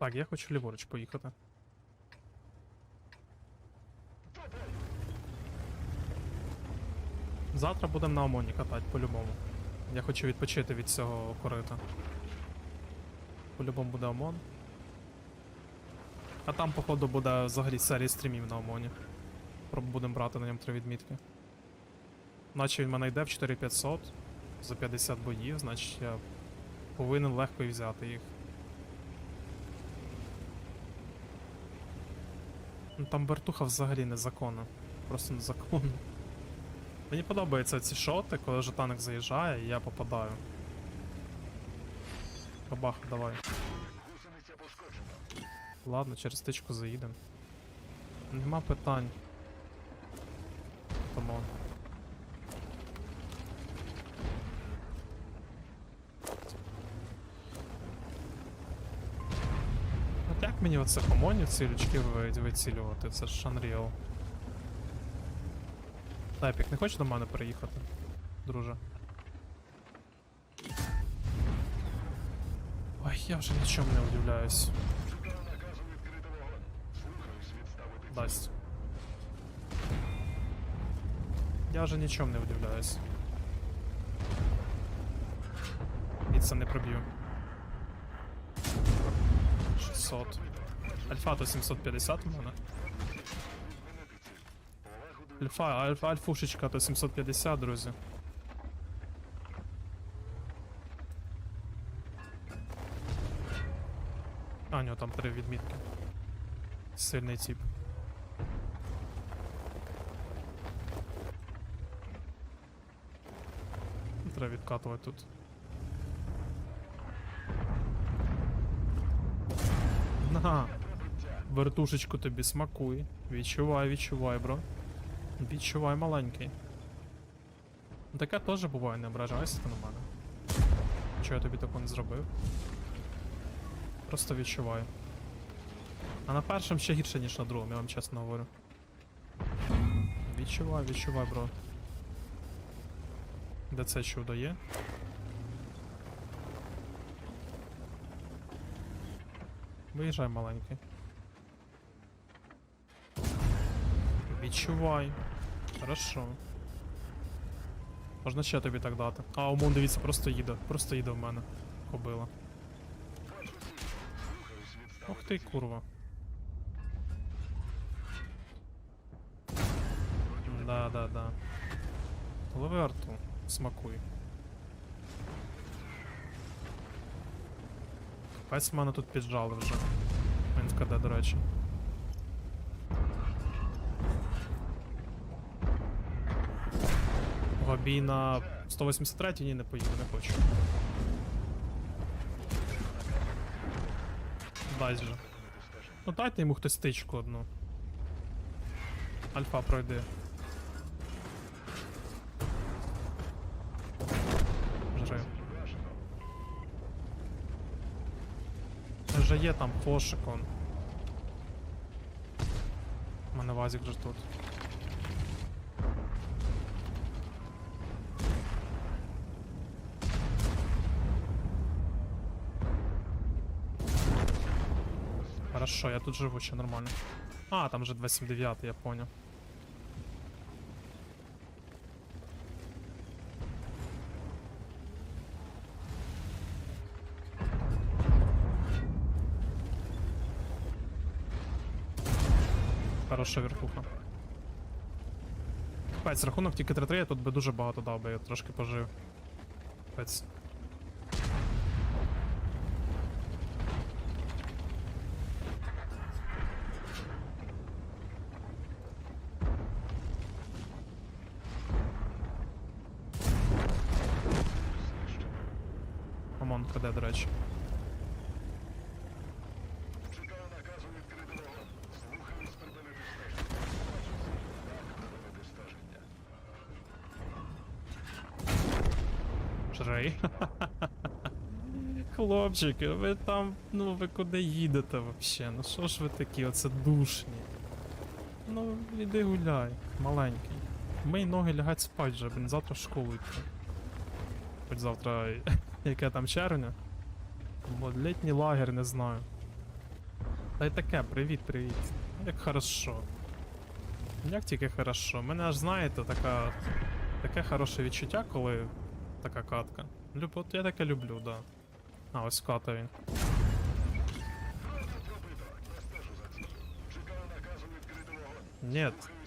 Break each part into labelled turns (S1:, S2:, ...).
S1: Так, я хочу ліворуч поїхати. Завтра будемо на ОМОНі катати, по-любому. Я хочу відпочити від цього корита. По-любому буде ОМОН. А там, походу, буде взагалі серія стрімів на ОМОНі. Будемо брати на ньому три відмітки. Наче він мене йде в 4500 за 50 боїв, значить я повинен легко і взяти їх. Ну там вертуха взагалі незаконна. Просто незаконна. Мені подобаються ці шоти, коли жетанок заїжджає і я попадаю. Бабах, давай. Ладно, через тичку заїдемо. Нема питань. Тому. Як мені оце комоні ці лючки ви- вицілювати? Це ж Unreal. Тайпік, не хочеш до мене переїхати, друже? Ой, я вже нічому не удивляюсь. Дасть. Я вже нічому не удивляюсь. І це не проб'ю. 600. Альфа то 750 у мене. Альфа, альфа, альфушечка то 750, друзі. А, нього там три відмітки. Сильний тип. Треба відкатувати тут. На! Вертушечку тобі смакуй. Відчувай, відчувай, бро. Відчувай маленький. Ну, Таке теж буває, не ображайся ти на мене. Чого я тобі такого не зробив? Просто відчувай. А на першому ще гірше, ніж на другому, я вам чесно говорю. Відчувай, відчувай, бро. Де це чудо є? Виїжджай маленький. Відчувай. Хорошо. Можна ще тобі так дати. А, Омон, дивіться, просто їде. Просто їде в мене. Кобила. Ох ти, курва. Да, да, да. Лови арту, смакуй. Пець мене тут піджали вже. Він в до речі. Гобій на 183 ні, не поїду, не хочу. Дай же. Ну дайте йому хтось тичку одну. Альфа пройди. Жри. Вже є там фошик он. У мене вазик вже тут. Хорошо, я тут живу ще нормально. А, там вже 279, я понял. Хороша верхуха. Капець, рахунок тільки 3-3, я тут би дуже багато дав, би я трошки пожив. Капець. Омон, КД, до речі.
S2: Чекаю наказу відкрити вогонь. Слухаюсь припинити стеження. Припинити стеження.
S1: Жрей. Хлопчики, ви там, ну ви куди їдете вообще? Ну що ж ви такі, оце душні. Ну, іди гуляй, маленький. Мий ноги лягать спать вже, блін, завтра в школу йти. Хоч завтра, яке там червня. Бо літній лагер, не знаю. Та й таке, привіт, привіт. Як хорошо. Як тільки хорошо. Мене аж знаєте, така. Таке хороше відчуття, коли така катка. Люб, от я таке люблю, да. А, ось ката він.
S2: Пробито.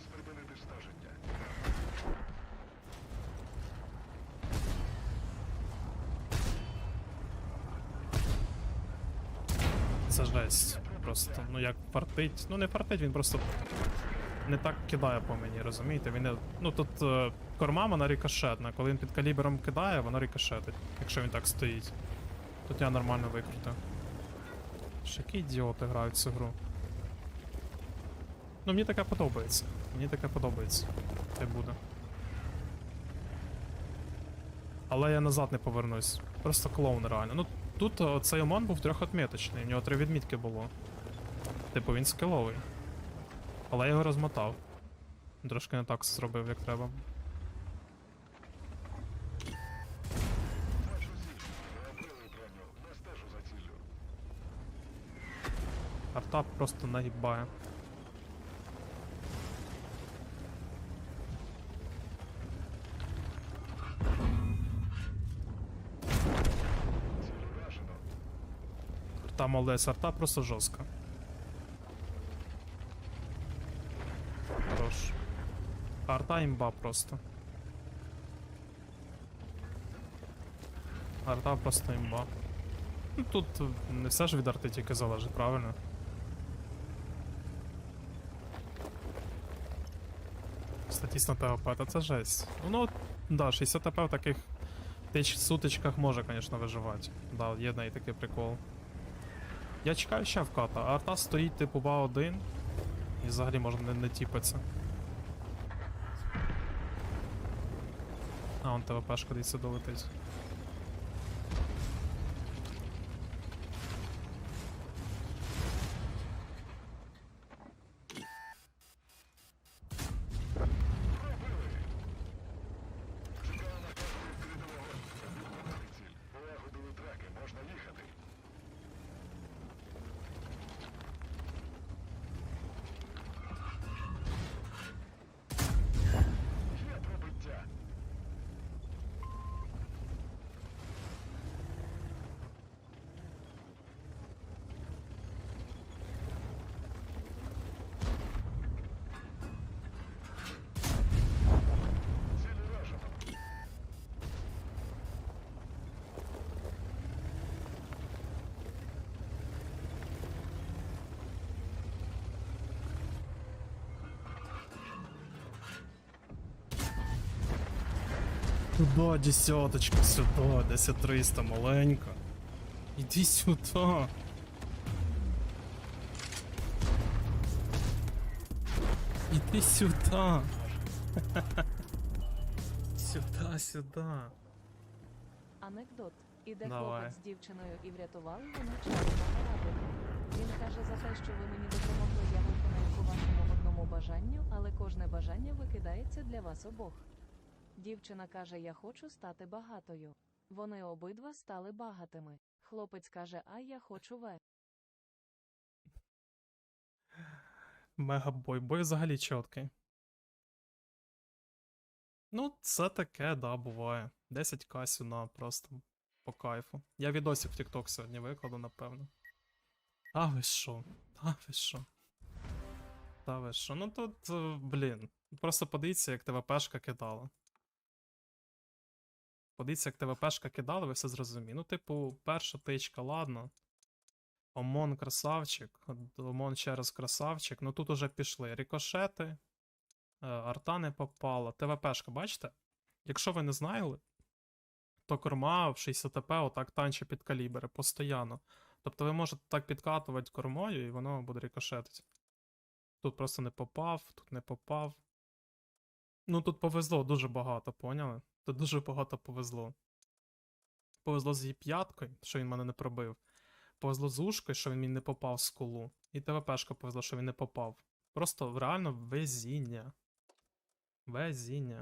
S1: Це жесть. Просто, ну як фартить. Ну не фартить, він просто не так кидає по мені, розумієте? Він не. Ну тут е, корма вона рикошетна. Коли він під калібром кидає, вона рикошетить, якщо він так стоїть. Тут я нормально викрутив. Ж які ідіоти грають цю гру. Ну мені таке подобається. Мені таке подобається. Хай буде. Але я назад не повернусь. Просто клоун реально. Ну тут цей ОМОН був трьохотміточний, в нього три відмітки було. Типу він скіловий. Але я його розмотав. Трошки не так зробив, як треба.
S2: Бачу ціль. Пробили броню. Не стежу за ціллю.
S1: Арта просто нагибає. Арта молодець, арта просто жорстка. Хорош. Арта імба просто. Арта просто імба. Ну тут не все ж від арти тільки залежить, правильно? Статіст на ТВП, та це жесть. Ну, да, 60 ТП в таких тич сутичках може, звісно, виживати. Да, є неї такий прикол. Я чекаю ще вката, а арта стоїть типу Ба-1 і взагалі можна не, не тіпатися. А, он ТВПшка десь долетить. Туда, десяточка, сюда, 10300, маленька. Іди сюда. Іди сюда. Сюда, сюда.
S3: Анекдот. Іде
S1: Давай.
S3: хлопець з дівчиною і врятував йому чарівну пораду. Він каже за те, що ви мені допомогли, я виконаю по вашому одному бажанню, але кожне бажання викидається для вас обох. Дівчина каже: Я хочу стати багатою. Вони обидва стали багатими. Хлопець каже: А я хочу ве.
S1: Мегабой. Бой взагалі чіткий. Ну, це таке, да, буває. 10к сюди просто по кайфу. Я відосик в TikTok сьогодні викладу, напевно. А ви що? Та ви що? Та ви що? Ну тут, е, блін. Просто подивіться, як ТВПшка кидала. Подивіться, як ТВПшка кидала, ви все зрозуміли. Ну, типу, перша тичка, ладно. Омон красавчик, Омон ще раз красавчик. Ну тут уже пішли рикошети, е, арта не попала. ТВПшка, бачите? Якщо ви не знали, то корма в 60 ТП отак танче під калібри постійно. Тобто ви можете так підкатувати кормою, і воно буде рикошетити. Тут просто не попав, тут не попав. Ну тут повезло дуже багато, поняли? Тут дуже багато повезло. Повезло з її п'яткою, що він мене не пробив. Повезло з ушкою, що він мені не попав в скулу. І ТВПшка повезло, що він не попав. Просто реально везіння. Везіння.